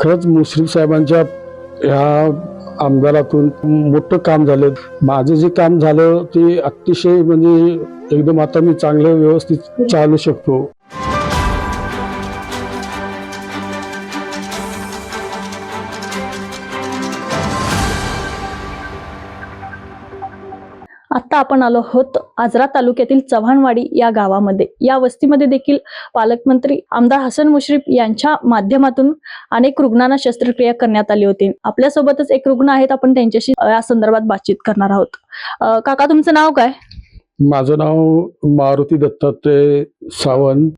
खरंच मुश्रीफ साहेबांच्या ह्या आमदारातून मोठं काम झालं. माझं जे काम झालं ते अतिशय म्हणजे एकदम आता मी चांगलं व्यवस्थित चालू शकतो. आता आपण आलो आहोत आजरा तालुक्यातील चव्हाणवाडी या गावामध्ये. या वस्तीमध्ये देखील पालकमंत्री आमदार हसन मुश्रीफ यांच्या माध्यमातून अनेक रुग्णांना शस्त्रक्रिया करण्यात आली होती. आपल्यासोबतच एक रुग्ण आहेत आपण त्यांच्याशी या संदर्भात बातचीत करणार आहोत. काका तुमचं नाव काय? माझं नाव मारुती दत्तात्रय सावंत.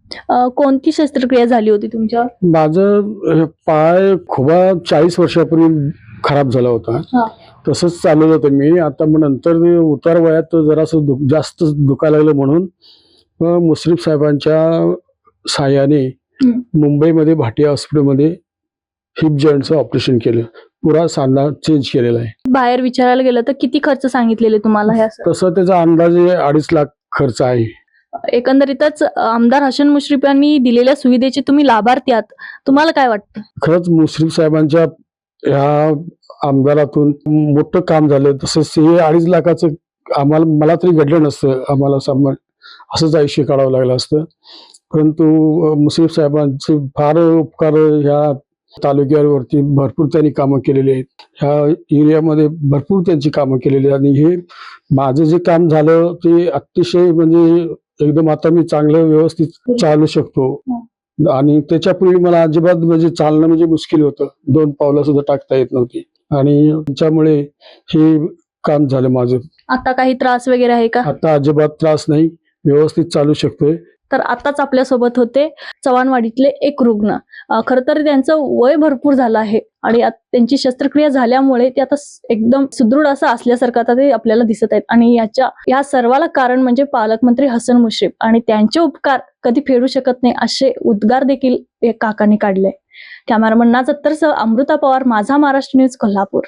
कोणती शस्त्रक्रिया झाली होती तुमच्या माझं पाय खुबा चाळीस वर्षापूर्वी खराब झाला होता. तसंच चालवलं होतं. मी आता मग नंतर उतार वयात जरासं दु जास्त दुखायला लागलं म्हणून मुश्रीफ साहेबांच्या साह्याने हम्म. मुंबईमध्ये भाटिया हॉस्पिटलमध्ये हिप जॉईंटचं ऑपरेशन केलं. पुरा सांधा चेंज केलेला आहे. बाहेर विचारायला गेलं तर किती खर्च सांगितलेले तुम्हाला तसं त्याचा अंदाजे अडीच लाख खर्च आहे. एकंदरीतच आमदार हसन मुश्रीफ यांनी दिलेल्या सुविधेचे तुम्ही लाभार्थी आहात. तुम्हाला काय वाटतं? खरंच मुश्रीफ साहेबांच्या ह्या आमदारातून मोठं काम झालं. तसंच हे अडीच लाखाचं आम्हाला मला तरी घडलं नसतं. आम्हाला सामान असंच आयुष्य काढावं लागलं असतं. परंतु मुश्रीफ साहेबांचे फार उपकार ह्या तालुक्यावरती भरपूर त्यांनी कामं केलेली आहेत. ह्या एरियामध्ये भरपूर त्यांची कामं केलेली आहेत. आणि हे माझं जे काम झालं ते अतिशय म्हणजे एकदम आता मी चांगलं व्यवस्थित चालू शकतो. आणि त्याच्यापूर्वी मला अजिबात म्हणजे चालणं म्हणजे मुश्किल होतं. दोन पावलं सुद्धा टाकता येत नव्हती. आणि त्याच्यामुळे हे काम झालं माझं. आता काही त्रास वगैरे आहे का? आता अजिबात त्रास नाही. व्यवस्थित चालू शकतोय. तर आताच आपल्यासोबत होते चव्हाणवाडीतले एक रुग्ण. खर खरं तर त्यांचं वय भरपूर झालं आहे आणि त्यांची शस्त्रक्रिया झाल्यामुळे ते आता एकदम सुदृढ असं असल्यासारखं आता ते आपल्याला दिसत आहेत. आणि याच्या या सर्वाला कारण म्हणजे पालकमंत्री हसन मुश्रीफ. आणि त्यांचे उपकार कधी फेडू शकत नाही असे उद्गार देखील एक काकांनी काढले. कॅमेरामन नाजत्तरसह अमृता पवार माझा महाराष्ट्र न्यूज कोल्हापूर.